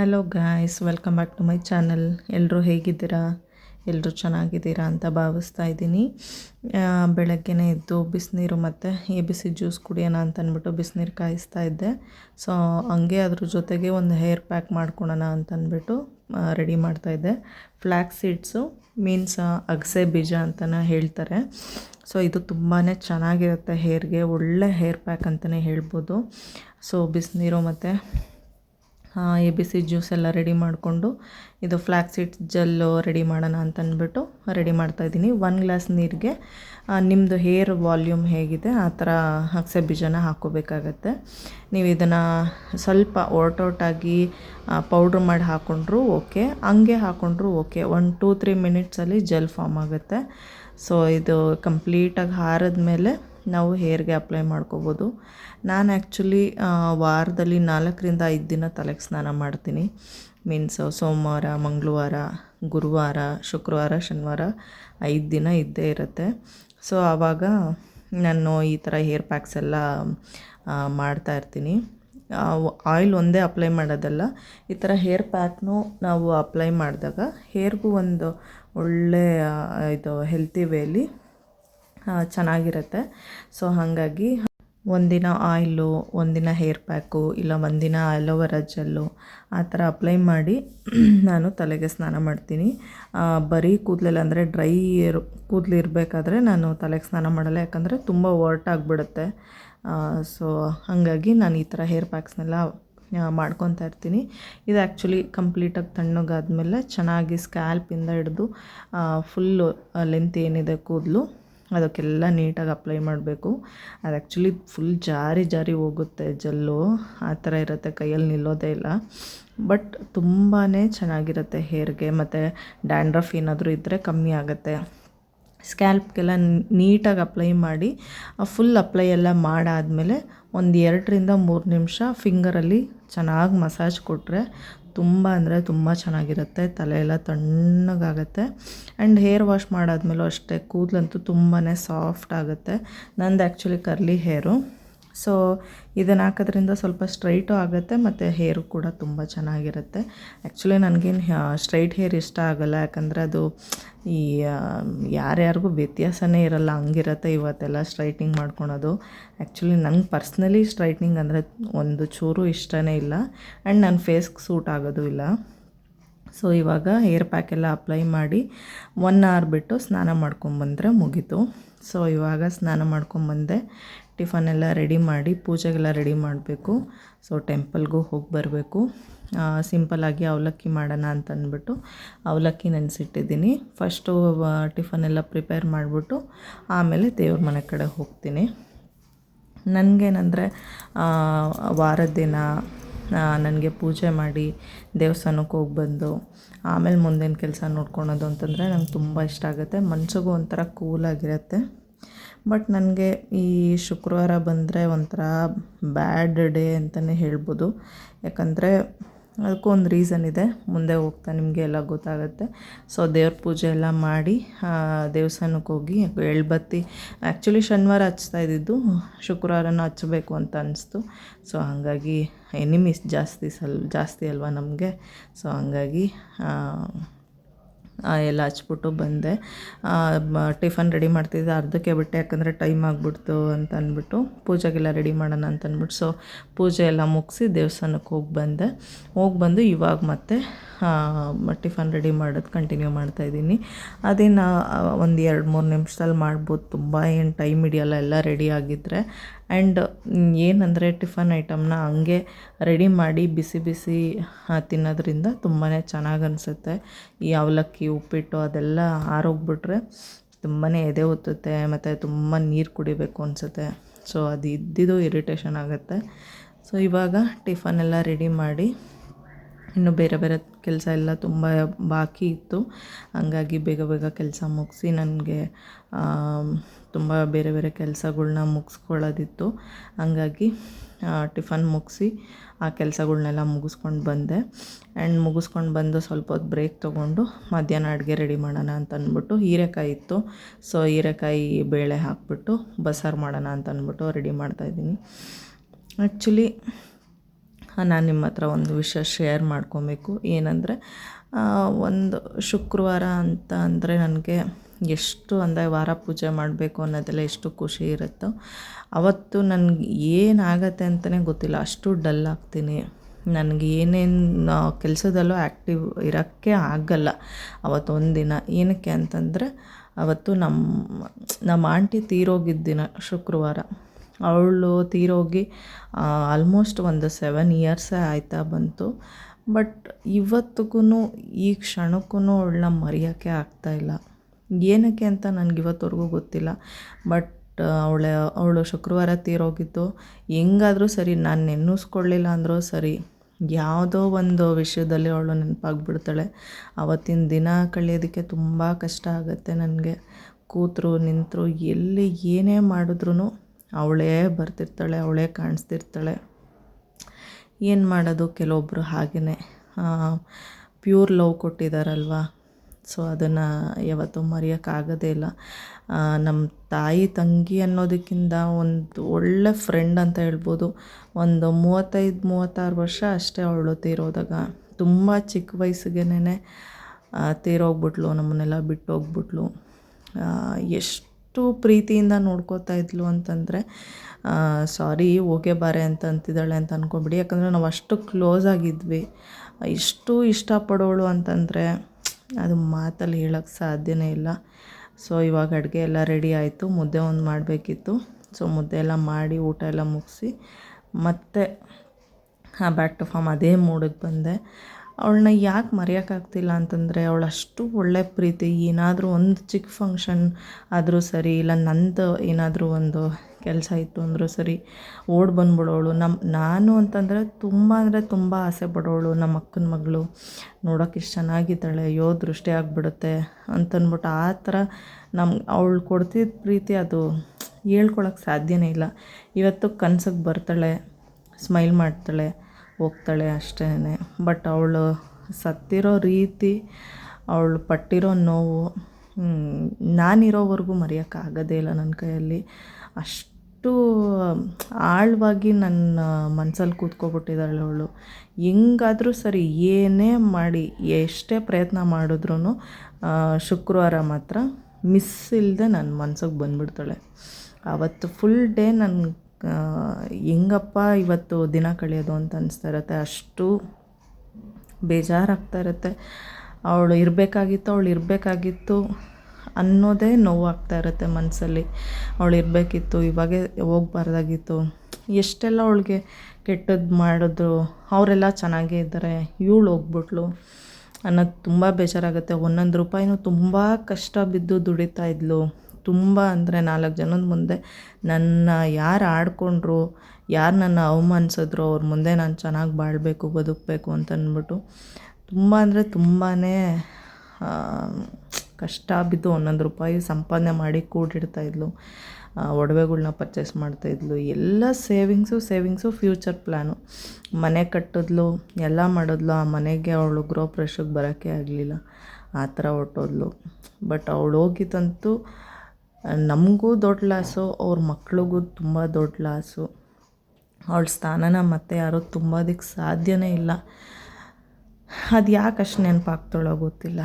Hello guys welcome back to my channel ಎಲ್ಲರೂ ಹೇಗಿದ್ದೀರಾ? ಎಲ್ಲರೂ ಚೆನ್ನಾಗಿದ್ದೀರಾ ಅಂತ ಭಾವಿಸ್ತಾ ಇದ್ದೀನಿ. ಬೆಳಗ್ಗೆನೇ ಎದ್ದು ಬಿಸಿನೀರು ಮತ್ತು ಎ ಬಿ ಸಿ ಜ್ಯೂಸ್ ಕುಡಿಯೋಣ ಅಂತ ಅಂದ್ಬಿಟ್ಟು ಬಿಸಿನೀರು ಕಾಯಿಸ್ತಾ ಇದ್ದೆ. ಸೊ ಹಂಗೆ ಅದ್ರ ಜೊತೆಗೆ ಒಂದು ಹೇರ್ ಪ್ಯಾಕ್ ಮಾಡ್ಕೊಳೋಣ ಅಂತ ಅಂದ್ಬಿಟ್ಟು ರೆಡಿ ಮಾಡ್ತಾಯಿದ್ದೆ ಫ್ಲ್ಯಾಕ್ ಸೀಡ್ಸು ಮೀನ್ಸ್ ಅಗಸೆ ಬೀಜ ಅಂತಲೇ ಹೇಳ್ತಾರೆ. ಸೊ ಇದು ತುಂಬಾ ಚೆನ್ನಾಗಿರುತ್ತೆ ಹೇರ್ಗೆ ಒಳ್ಳೆ ಹೇರ್ ಪ್ಯಾಕ್ ಅಂತಲೇ ಹೇಳ್ಬೋದು. ಸೊ ಬಿಸಿನೀರು ಮತ್ತು ಎ ಬಿ ಸಿ ಜ್ಯೂಸ್ ಎಲ್ಲ ರೆಡಿ ಮಾಡಿಕೊಂಡು ಇದು ಫ್ಲ್ಯಾಕ್ ಸೀಡ್ಸ್ ಜೆಲ್ಲು ರೆಡಿ ಮಾಡೋಣ ಅಂತಂದ್ಬಿಟ್ಟು ರೆಡಿ ಮಾಡ್ತಾಯಿದ್ದೀನಿ ಒನ್ ಗ್ಲಾಸ್ ನೀರಿಗೆ ನಿಮ್ಮದು ಹೇರ್ ವಾಲ್ಯೂಮ್ ಹೇಗಿದೆ, ಆ ಥರ ಅಗಸೆ ಬೀಜನ ಹಾಕ್ಕೋಬೇಕಾಗತ್ತೆ ನೀವು ಇದನ್ನು ಸ್ವಲ್ಪ ಒರ್ಟೌಟಾಗಿ ಪೌಡ್ರ್ ಮಾಡಿ ಹಾಕ್ಕೊಂಡ್ರು ಓಕೆ, ಹಂಗೆ ಹಾಕ್ಕೊಂಡ್ರು ಓಕೆ. ಒನ್, ಟೂ, ತ್ರೀ ಮಿನಿಟ್ಸಲ್ಲಿ ಜೆಲ್ ಫಾರ್ಮ್ ಆಗುತ್ತೆ. ಸೊ, ಇದು ಕಂಪ್ಲೀಟಾಗಿ ಹಾರಿದ ಮೇಲೆ ನಾವು ಹೇರ್ಗೆ ಅಪ್ಲೈ ಮಾಡ್ಕೋಬೋದು. ನಾನು ಆ್ಯಕ್ಚುಲಿ ವಾರದಲ್ಲಿ ನಾಲ್ಕರಿಂದ ಐದು ದಿನ ತಲೆಗೆ ಸ್ನಾನ ಮಾಡ್ತೀನಿ. ಮೀನ್ಸ್ ಸೋಮವಾರ, ಮಂಗಳವಾರ, ಗುರುವಾರ, ಶುಕ್ರವಾರ, ಶನಿವಾರ ಐದು ದಿನ ಇದ್ದೇ ಇರುತ್ತೆ. ಸೊ ಆವಾಗ ನಾನು ಈ ಥರ ಹೇರ್ ಪ್ಯಾಕ್ಸ್ ಎಲ್ಲ ಮಾಡ್ತಾಯಿರ್ತೀನಿ ಆಯಿಲ್ ಒಂದೇ ಅಪ್ಲೈ ಮಾಡೋದಲ್ಲ, ಈ ಥರ ಹೇರ್ ಪ್ಯಾಕ್ನು ನಾವು ಅಪ್ಲೈ ಮಾಡಿದಾಗ ಹೇರ್ಗೂ ಒಂದು ಒಳ್ಳೆಯ ಇದು ಹೆಲ್ತಿ ವೇಲಿ ಚೆನ್ನಾಗಿರುತ್ತೆ. ಸೊ ಹಾಗಾಗಿ ಒಂದಿನ ಆಯಿಲು ಒಂದಿನ ಹೇರ್ ಪ್ಯಾಕು ಇಲ್ಲ ಒಂದಿನ ಅಲೋವೆರಾ ಜೆಲ್ಲು ಆ ಥರ ಅಪ್ಲೈ ಮಾಡಿ ನಾನು ತಲೆಗೆ ಸ್ನಾನ ಮಾಡ್ತೀನಿ. ಬರೀ ಕೂದಲೆಲ್ಲ ಅಂದರೆ ಡ್ರೈ ಕೂದಲು ಇರಬೇಕಾದ್ರೆ ನಾನು ತಲೆಗೆ ಸ್ನಾನ ಮಾಡಲ್ಲ, ಯಾಕಂದರೆ ತುಂಬ ಒರ್ಟಾಗ್ಬಿಡುತ್ತೆ ಸೊ ಹಾಗಾಗಿ ನಾನು ಈ ಥರ ಹೇರ್ ಪ್ಯಾಕ್ಸ್ನೆಲ್ಲ ಮಾಡ್ಕೊತಾ ಇರ್ತೀನಿ. ಇದು ಆ್ಯಕ್ಚುಲಿ ಕಂಪ್ಲೀಟಾಗಿ ತಣ್ಣಗಾದ್ಮೇಲೆ ಚೆನ್ನಾಗಿ ಸ್ಕ್ಯಾಲ್ಪಿಂದ ಹಿಡಿದು ಫುಲ್ಲು ಲೆಂತ್ ಏನಿದೆ ಕೂದಲು ಅದಕ್ಕೆಲ್ಲ ನೀಟಾಗಿ ಅಪ್ಲೈ ಮಾಡಬೇಕು. ಅದು ಆ್ಯಕ್ಚುಲಿ ಫುಲ್ ಜಾರಿ ಜಾರಿ ಹೋಗುತ್ತೆ ಜೆಲ್ಲು. ಆ ಥರ ಇರುತ್ತೆ, ಕೈಯಲ್ಲಿ ನಿಲ್ಲೋದೇ ಇಲ್ಲ. ಬಟ್ ತುಂಬಾ ಚೆನ್ನಾಗಿರುತ್ತೆ ಹೇರ್ಗೆ. ಮತ್ತು ಡ್ಯಾಂಡ್ರಫ್ ಏನಾದರೂ ಇದ್ದರೆ ಕಮ್ಮಿ ಆಗುತ್ತೆ. ಸ್ಕ್ಯಾಲ್ಪ್ಗೆಲ್ಲ ನೀಟಾಗಿ ಅಪ್ಲೈ ಮಾಡಿ ಫುಲ್ ಅಪ್ಲೈ ಎಲ್ಲ ಮಾಡಾದಮೇಲೆ ಒಂದು ಎರಡರಿಂದ ಮೂರು ನಿಮಿಷ ಫಿಂಗರಲ್ಲಿ ಚೆನ್ನಾಗಿ ಮಸಾಜ್ ಕೊಟ್ಟರೆ ತುಂಬ ಅಂದರೆ ತುಂಬ ಚೆನ್ನಾಗಿರುತ್ತೆ ತಲೆ ಎಲ್ಲ ತಣ್ಣಗಾಗುತ್ತೆ. ಆ್ಯಂಡ್ ಹೇರ್ ವಾಶ್ ಮಾಡಾದ್ಮೇಲೂ ಅಷ್ಟೇ, ಕೂದಲಂತೂ ತುಂಬಾ ಸಾಫ್ಟ್ ಆಗುತ್ತೆ. ನಂದು ಆ್ಯಕ್ಚುಲಿ ಕರ್ಲಿ ಹೇರು ಸೊ ಇದನ್ನು ಹಾಕೋದ್ರಿಂದ ಸ್ವಲ್ಪ ಸ್ಟ್ರೈಟು ಆಗುತ್ತೆ ಮತ್ತು ಹೇರು ಕೂಡ ತುಂಬ ಚೆನ್ನಾಗಿರುತ್ತೆ. ಆ್ಯಕ್ಚುಲಿ ನನಗೇನು ಸ್ಟ್ರೈಟ್ ಹೇರ್ ಇಷ್ಟ ಆಗೋಲ್ಲ. ಯಾಕಂದರೆ ಅದು ಈ ಯಾರ್ಯಾರಿಗೂ ವ್ಯತ್ಯಾಸವೇ ಇರಲ್ಲ. ಹಂಗಿರುತ್ತೆ ಇವತ್ತೆಲ್ಲ ಸ್ಟ್ರೈಟ್ನಿಂಗ್ ಮಾಡ್ಕೊಳೋದು. ಆ್ಯಕ್ಚುಲಿ ನಂಗೆ ಪರ್ಸ್ನಲಿ ಸ್ಟ್ರೈಟ್ನಿಂಗ್ ಅಂದರೆ ಒಂದು ಚೂರು ಇಷ್ಟನೇ ಇಲ್ಲ. ಆ್ಯಂಡ್ ನನ್ನ ಫೇಸ್ಗೆ ಸೂಟ್ ಆಗೋದು ಇಲ್ಲ. ಸೊ ಇವಾಗ ಹೇರ್ ಪ್ಯಾಕ್ ಎಲ್ಲ ಅಪ್ಲೈ ಮಾಡಿ ಒನ್ ಅವರ್ ಬಿಟ್ಟು ಸ್ನಾನ ಮಾಡ್ಕೊಂಬಂದರೆ ಮುಗೀತು. ಸೊ ಇವಾಗ ಸ್ನಾನ ಮಾಡ್ಕೊಂಬಂದೆ. ಟಿಫನ್ ಎಲ್ಲ ರೆಡಿ ಮಾಡಿ, ಪೂಜೆಗೆಲ್ಲ ರೆಡಿ ಮಾಡಬೇಕು. ಸೊ ಟೆಂಪಲ್ಗೂ ಹೋಗಿ ಬರಬೇಕು. ಸಿಂಪಲ್ಲಾಗಿ ಅವಲಕ್ಕಿ ಮಾಡೋಣ ಅಂತ ಅಂದ್ಬಿಟ್ಟು ಅವಲಕ್ಕಿ ನೆನೆಸಿಟ್ಟಿದ್ದೀನಿ. ಫಸ್ಟು ಟಿಫನ್ ಎಲ್ಲ ಪ್ರಿಪೇರ್ ಮಾಡಿಬಿಟ್ಟು ಆಮೇಲೆ ದೇವ್ರ ಮನೆ ಕಡೆ ಹೋಗ್ತೀನಿ. ನನಗೇನಂದರೆ ವಾರದ ದಿನ ನನಗೆ ಪೂಜೆ ಮಾಡಿ ದೇವಸ್ಥಾನಕ್ಕೆ ಹೋಗಿ ಬಂದು ಆಮೇಲೆ ಮುಂದಿನ ಕೆಲಸ ನೋಡ್ಕೊಳೋದು ಅಂತಂದರೆ ನಂಗೆ ತುಂಬ ಇಷ್ಟ ಆಗುತ್ತೆ. ಮನಸ್ಸಿಗೂ ಒಂಥರ ಕೂಲಾಗಿರುತ್ತೆ ಬಟ್ ನನಗೆ ಈ ಶುಕ್ರವಾರ ಬಂದರೆ ಒಂಥರ ಬ್ಯಾಡ್ ಡೇ ಅಂತಲೇ ಹೇಳ್ಬೋದು. ಯಾಕಂದರೆ ಅದಕ್ಕೂ ಒಂದು ರೀಸನ್ ಇದೆ. ಮುಂದೆ ಹೋಗ್ತಾ ನಿಮಗೆ ಎಲ್ಲ ಗೊತ್ತಾಗುತ್ತೆ. ಸೊ ದೇವ್ರ ಪೂಜೆ ಎಲ್ಲ ಮಾಡಿ ದೇವಸ್ಥಾನಕ್ಕೆ ಹೋಗಿ ಎಳ್ಬತ್ತಿ ಆ್ಯಕ್ಚುಲಿ ಶನಿವಾರ ಹಚ್ತಾ ಇದ್ದಿದ್ದು ಶುಕ್ರವಾರನೂ ಹಚ್ಚಬೇಕು ಅಂತ ಅನ್ನಿಸ್ತು ಸೊ ಹಾಗಾಗಿ, ಎನಿಮೀಸ್ ಜಾಸ್ತಿ ಸಲ್, ಜಾಸ್ತಿ ಅಲ್ವಾ ನಮಗೆ? ಸೊ ಹಾಗಾಗಿ ಎಲ್ಲ ಹಚ್ಬಿಟ್ಟು ಬಂದೆ. ಟಿಫನ್ ರೆಡಿ ಮಾಡ್ತಿದ್ದೆ. ಅರ್ಧಕ್ಕೆ ಬಿಟ್ಟೆ, ಯಾಕಂದರೆ ಟೈಮ್ ಆಗಿಬಿಡ್ತು ಅಂತ ಅಂದ್ಬಿಟ್ಟು ಪೂಜೆಗೆಲ್ಲ ರೆಡಿ ಮಾಡೋಣ ಅಂತ ಅಂದ್ಬಿಟ್ಟು. ಸೊ ಪೂಜೆ ಎಲ್ಲ ಮುಗಿಸಿ ದೇವಸ್ಥಾನಕ್ಕೆ ಹೋಗಿ ಬಂದೆ. ಹೋಗಿ ಬಂದು ಇವಾಗ ಮತ್ತೆ ಟಿಫನ್ ರೆಡಿ ಮಾಡೋದು ಕಂಟಿನ್ಯೂ ಮಾಡ್ತಾಯಿದ್ದೀನಿ ಅದೇನು ಒಂದು ಎರಡು ಮೂರು ನಿಮಿಷದಲ್ಲಿ ಮಾಡ್ಬೋದು. ತುಂಬ ಏನು ಟೈಮ್ ಹಿಡಿಯಲ್ಲ, ಎಲ್ಲ ರೆಡಿ ಆಗಿದ್ದರೆ ಆ್ಯಂಡ್ ಏನಂದರೆ ಟಿಫನ್ ಐಟಮ್ನ ಹಂಗೆ ರೆಡಿ ಮಾಡಿ ಬಿಸಿ ಬಿಸಿ ತಿನ್ನೋದ್ರಿಂದ ತುಂಬಾ ಚೆನ್ನಾಗಿ ಅನಿಸುತ್ತೆ. ಈ ಅವಲಕ್ಕಿ, ಉಪ್ಪಿಟ್ಟು ಅದೆಲ್ಲ ಆರೋಗ್ಬಿಟ್ರೆ ತುಂಬಾ ಎದೆ ಒತ್ತುತ್ತೆ, ಮತ್ತು ತುಂಬ ನೀರು ಕುಡಿಬೇಕು ಅನಿಸುತ್ತೆ. ಸೊ ಅದು ಇದ್ದಿದ್ದು ಇರಿಟೇಷನ್ ಆಗುತ್ತೆ. ಸೊ ಇವಾಗ ಟಿಫನ್ ಎಲ್ಲ ರೆಡಿ ಮಾಡಿ, ಇನ್ನು ಬೇರೆ ಬೇರೆ ಕೆಲಸ ಎಲ್ಲ ತುಂಬ ಬಾಕಿ ಇತ್ತು. ಹಂಗಾಗಿ ಬೇಗ ಬೇಗ ಕೆಲಸ ಮುಗಿಸಿ ನನಗೆ ತುಂಬ ಬೇರೆ ಬೇರೆ ಕೆಲಸಗಳ್ನ ಮುಗಿಸ್ಕೊಳ್ಳೋದಿತ್ತು. ಹಂಗಾಗಿ ಟಿಫನ್ ಮುಗಿಸಿ ಆ ಕೆಲಸಗಳ್ನೆಲ್ಲ ಮುಗಿಸ್ಕೊಂಡು ಬಂದೆ. ಆ್ಯಂಡ್ ಮುಗಿಸ್ಕೊಂಡು ಬಂದು ಸ್ವಲ್ಪ ಹೊತ್ತು ಬ್ರೇಕ್ ತೊಗೊಂಡು ಮಧ್ಯಾಹ್ನ ಅಡುಗೆ ರೆಡಿ ಮಾಡೋಣ ಅಂತ ಅಂದ್ಬಿಟ್ಟು ಹೀರೆಕಾಯಿ ಇತ್ತು. ಸೊ, ಹೀರೆಕಾಯಿ ಬೇಳೆ ಹಾಕ್ಬಿಟ್ಟು ಬಸಾರು ಮಾಡೋಣ ಅಂತ ಅಂದ್ಬಿಟ್ಟು ರೆಡಿ ಮಾಡ್ತಾಯಿದ್ದೀನಿ ಆ್ಯಕ್ಚುಲಿ, ನಾನು ನಿಮ್ಮ ಹತ್ರ ಒಂದು ವಿಷಯ ಶೇರ್ ಮಾಡ್ಕೊಬೇಕು. ಏನಂದರೆ ಒಂದು ಶುಕ್ರವಾರ ಅಂತ ಅಂದರೆ ನನಗೆ ಎಷ್ಟು ಅಂದರೆ ವಾರ ಪೂಜೆ ಮಾಡಬೇಕು ಅನ್ನೋದೆಲ್ಲ ಎಷ್ಟು ಖುಷಿ ಇರುತ್ತೋ, ಅವತ್ತು ನನಗೆ ಏನಾಗತ್ತೆ ಅಂತಲೇ ಗೊತ್ತಿಲ್ಲ. ಅಷ್ಟು ಡಲ್ ಆಗ್ತೀನಿ. ನನಗೆ ಏನೇನು ಕೆಲಸದಲ್ಲೂ ಆ್ಯಕ್ಟಿವ್ ಇರೋಕ್ಕೆ ಆಗಲ್ಲ. ಅವತ್ತು ದಿನ. ಏನಕ್ಕೆ ಅಂತಂದರೆ, ಅವತ್ತು ನಮ್ಮ ನಮ್ಮ ಆಂಟಿ ತೀರೋಗಿದ್ದ ದಿನ, ಶುಕ್ರವಾರ. ಅವಳು ತೀರೋಗಿ ಆಲ್ಮೋಸ್ಟ್ ಒಂದು ಸೆವೆನ್ ಇಯರ್ಸೇ ಆಯ್ತಾ ಬಂತು. ಬಟ್ ಇವತ್ತಿಗೂ ಈ ಕ್ಷಣಕ್ಕೂ ಅವಳನ್ನ ಮರೆಯೋಕ್ಕೆ ಆಗ್ತಾಯಿಲ್ಲ ಏನಕ್ಕೆ ಅಂತ ನನಗೆ ಇವತ್ತವರೆಗೂ ಗೊತ್ತಿಲ್ಲ. ಬಟ್ ಅವಳ, ಅವಳು ಶುಕ್ರವಾರ ತೀರೋಗಿದ್ದು, ಹೆಂಗಾದರೂ ಸರಿ ನಾನು ನೆನೆಸ್ಕೊಳ್ಳಿಲ್ಲ ಅಂದರೂ ಸರಿ, ಯಾವುದೋ ಒಂದು ವಿಷಯದಲ್ಲಿ ಅವಳು ನೆನಪಾಗ್ಬಿಡ್ತಾಳೆ. ಆವತ್ತಿನ ದಿನ ಕಳೆಯೋದಕ್ಕೆ ತುಂಬ ಕಷ್ಟ ಆಗುತ್ತೆ ನನಗೆ. ಕೂತರು, ನಿಂತರು, ಎಲ್ಲಿ ಏನೇ ಮಾಡಿದ್ರೂ ಅವಳೇ ಬರ್ತಿರ್ತಾಳೆ, ಅವಳೇ ಕಾಣಿಸ್ತಿರ್ತಾಳೆ. ಏನು ಮಾಡೋದು? ಕೆಲವೊಬ್ಬರು ಹಾಗೆಯೇ ಪ್ಯೂರ್ ಲವ್ ಕೊಟ್ಟಿದ್ದಾರಲ್ವ ಸೊ ಅದನ್ನು ಯಾವತ್ತೂ ಮರೆಯೋಕ್ಕಾಗೋದೇ ಇಲ್ಲ. ನಮ್ಮ ತಾಯಿ, ತಂಗಿ ಅನ್ನೋದಕ್ಕಿಂತ ಒಂದು ಒಳ್ಳೆ ಫ್ರೆಂಡ್ ಅಂತ ಹೇಳ್ಬೋದು. ಒಂದು ಮೂವತ್ತೈದು, ಮೂವತ್ತಾರು ವರ್ಷ ಅಷ್ಟೇ ಅವಳು ತೀರೋದಾಗ. ತುಂಬ ಚಿಕ್ಕ ವಯಸ್ಸಿಗೆನೇ ತೀರೋಗ್ಬಿಟ್ಲು, ನಮ್ಮನ್ನೆಲ್ಲ ಬಿಟ್ಟು ಹೋಗ್ಬಿಟ್ಲು ಎಷ್ಟು ಪ್ರೀತಿಯಿಂದ ನೋಡ್ಕೋತಾ ಇದ್ಲು ಅಂತಂದರೆ ಸಾರಿ, ಹೋಗೇ ಬಾರೆ ಅಂತ ಅಂತಿದ್ದಾಳೆ ಅಂತ ಅಂದ್ಕೊಬಿಡಿ ಯಾಕಂದರೆ ನಾವು ಅಷ್ಟು ಕ್ಲೋಸ್ ಆಗಿದ್ವಿ. ಇಷ್ಟು ಇಷ್ಟಪಡೋಳು ಅಂತಂದರೆ ಅದು ಮಾತಲ್ಲಿ ಹೇಳೋಕ್ಕೆ ಸಾಧ್ಯವೇ ಇಲ್ಲ. ಸೊ ಇವಾಗ ಅಡುಗೆ ಎಲ್ಲ ರೆಡಿ ಆಯಿತು. ಮುದ್ದೆ ಒಂದು ಮಾಡಬೇಕಿತ್ತು. ಸೊ ಮುದ್ದೆ ಎಲ್ಲ ಮಾಡಿ ಊಟ ಎಲ್ಲ ಮುಗಿಸಿ, ಮತ್ತೆ ಬ್ಯಾಕ್ ಟು ಫಾರ್ಮ್ ಅದೇ ಮೂಡಿಗೆ ಬಂದೆ. ಅವಳನ್ನ ಯಾಕೆ ಮರೆಯೋಕ್ಕಾಗ್ತಿಲ್ಲ ಅಂತಂದರೆ, ಅವಳು ಅಷ್ಟು ಒಳ್ಳೆ ಪ್ರೀತಿ. ಏನಾದರೂ ಒಂದು ಚಿಕ್ಕ ಫಂಕ್ಷನ್ ಆದರೂ ಸರಿ, ಇಲ್ಲ ನಂದು ಏನಾದರೂ ಒಂದು ಕೆಲಸ ಇತ್ತು ಅಂದರೂ ಸರಿ, ಓಡ್ ಬಂದ್ಬಿಡೋಳು. ನಮ್ಮ ನಾನು ಅಂತಂದರೆ ತುಂಬ ಅಂದರೆ ತುಂಬ ಆಸೆ ಪಡೋಳು ನಮ್ಮ ಅಕ್ಕನ ಮಗಳು. ನೋಡೋಕೆ ಇಷ್ಟು ಚೆನ್ನಾಗಿದ್ದಾಳೆ, ಅಯ್ಯೋ ದೃಷ್ಟಿ ಆಗಿಬಿಡುತ್ತೆ ಅಂತಂದ್ಬಿಟ್ಟು ಆ ಥರ ನಮ್ಮ ಅವಳು ಕೊಡ್ತಿದ್ದ ಪ್ರೀತಿ ಅದು ಹೇಳ್ಕೊಳಕ್ಕೆ ಸಾಧ್ಯನೇ ಇಲ್ಲ. ಇವತ್ತು ಕನ್ಸಿಗೆ ಬರ್ತಾಳೆ, ಸ್ಮೈಲ್ ಮಾಡ್ತಾಳೆ, ಹೋಗ್ತಾಳೆ ಅಷ್ಟೇ ಬಟ್ ಅವಳು ಸತ್ತಿರೋ ರೀತಿ, ಅವಳು ಪಟ್ಟಿರೋ ನೋವು ನಾನಿರೋವರೆಗೂ ಮರೆಯೋಕ್ಕಾಗೋದೇ ಇಲ್ಲ ನನ್ನ ಕೈಯಲ್ಲಿ. ಅಷ್ಟು ಆಳವಾಗಿ ನನ್ನ ಮನ್ಸಲ್ಲಿ ಕೂತ್ಕೊಬಿಟ್ಟಿದ್ದಾಳೆ ಅವಳು. ಹೆಂಗಾದರೂ ಸರಿ ಏನೇ ಮಾಡಿ, ಎಷ್ಟೇ ಪ್ರಯತ್ನ ಮಾಡಿದ್ರೂ ಶುಕ್ರವಾರ ಮಾತ್ರ ಮಿಸ್ ಇಲ್ಲದೆ ನನ್ನ ಮನ್ಸಿಗೆ ಬಂದ್ಬಿಡ್ತಾಳೆ. ಆವತ್ತು ಫುಲ್ ಡೇ ನನ್ನ ಹೆಂಗಪ್ಪ ಇವತ್ತು ದಿನ ಕಳೆಯೋದು ಅಂತ ಅನಿಸ್ತಾ ಇರುತ್ತೆ. ಅಷ್ಟು ಬೇಜಾರಾಗ್ತಾ ಇರುತ್ತೆ. ಅವಳು ಇರಬೇಕಾಗಿತ್ತು ಅವಳು ಇರಬೇಕಾಗಿತ್ತು. ಅನ್ನೋದೇ ನೋವಾಗ್ತಾ ಇರುತ್ತೆ ಮನಸ್ಸಲ್ಲಿ ಅವಳು ಇರಬೇಕಿತ್ತು, ಇವಾಗೇ ಹೋಗ್ಬಾರ್ದಾಗಿತ್ತು. ಎಷ್ಟೆಲ್ಲ ಅವಳಿಗೆ ಕೆಟ್ಟದ್ದು ಮಾಡಿದ್ರು. ಅವರೆಲ್ಲ ಚೆನ್ನಾಗೇ ಇದ್ದಾರೆ. ಇವಳು ಹೋಗ್ಬಿಟ್ಲು. ಅನ್ನೋದು ತುಂಬ ಬೇಜಾರಾಗುತ್ತೆ. ಒಂದೊಂದು ರೂಪಾಯಿನೂ ತುಂಬ ಕಷ್ಟ ಬಿದ್ದು ದುಡಿತಾ ಇದ್ಲು. ತುಂಬ ಅಂದರೆ ನಾಲ್ಕು ಜನದ ಮುಂದೆ ನನ್ನ ಯಾರು ಆಡ್ಕೊಂಡ್ರು, ಯಾರು ನನ್ನ ಅವಮಾನಿಸಿದ್ರು, ಅವ್ರ ಮುಂದೆ ನಾನು ಚೆನ್ನಾಗಿ ಬಾಳಬೇಕು, ಬದುಕಬೇಕು ಅಂತ ಅಂದ್ಬಿಟ್ಟು ತುಂಬ ಅಂದರೆ ತುಂಬಾ ಕಷ್ಟ ಬಿದ್ದು ಒಂದೊಂದು ರೂಪಾಯಿ ಸಂಪಾದನೆ ಮಾಡಿ ಕೂಡಿಡ್ತಾಯಿದ್ಲು ಒಡವೆಗಳ್ನ ಪರ್ಚೇಸ್ ಮಾಡ್ತಾಯಿದ್ಲು ಎಲ್ಲ ಸೇವಿಂಗ್ಸು ಸೇವಿಂಗ್ಸು ಫ್ಯೂಚರ್ ಪ್ಲ್ಯಾನು ಮನೆ ಕಟ್ಟಿದ್ಲು, ಎಲ್ಲ ಮಾಡಿದ್ಲು. ಆ ಮನೆಗೆ ಅವಳು ಗೃಹ ಪ್ರವೇಶಕ್ಕೆ ಬರೋಕ್ಕೆ ಆಗಲಿಲ್ಲ. ಆ ಥರ ಹೊಟ್ಟೋದ್ಲು ಬಟ್ ಅವಳು ಹೋಗಿದ್ದಂತೂ, ನಮಗೂ ದೊಡ್ಡ ಲಾಸು ಅವ್ರ ಮಕ್ಳಿಗೂ ತುಂಬ ದೊಡ್ಡ ಲಾಸು ಅವಳ ಸ್ಥಾನನ ಮತ್ತೆ ಯಾರೂ ತುಂಬೋದಕ್ಕೆ ಸಾಧ್ಯವೇ ಇಲ್ಲ. ಅದು ಯಾಕೆ ಅಷ್ಟು ನೆನಪಾಗ್ತಾಳೋ ಗೊತ್ತಿಲ್ಲ.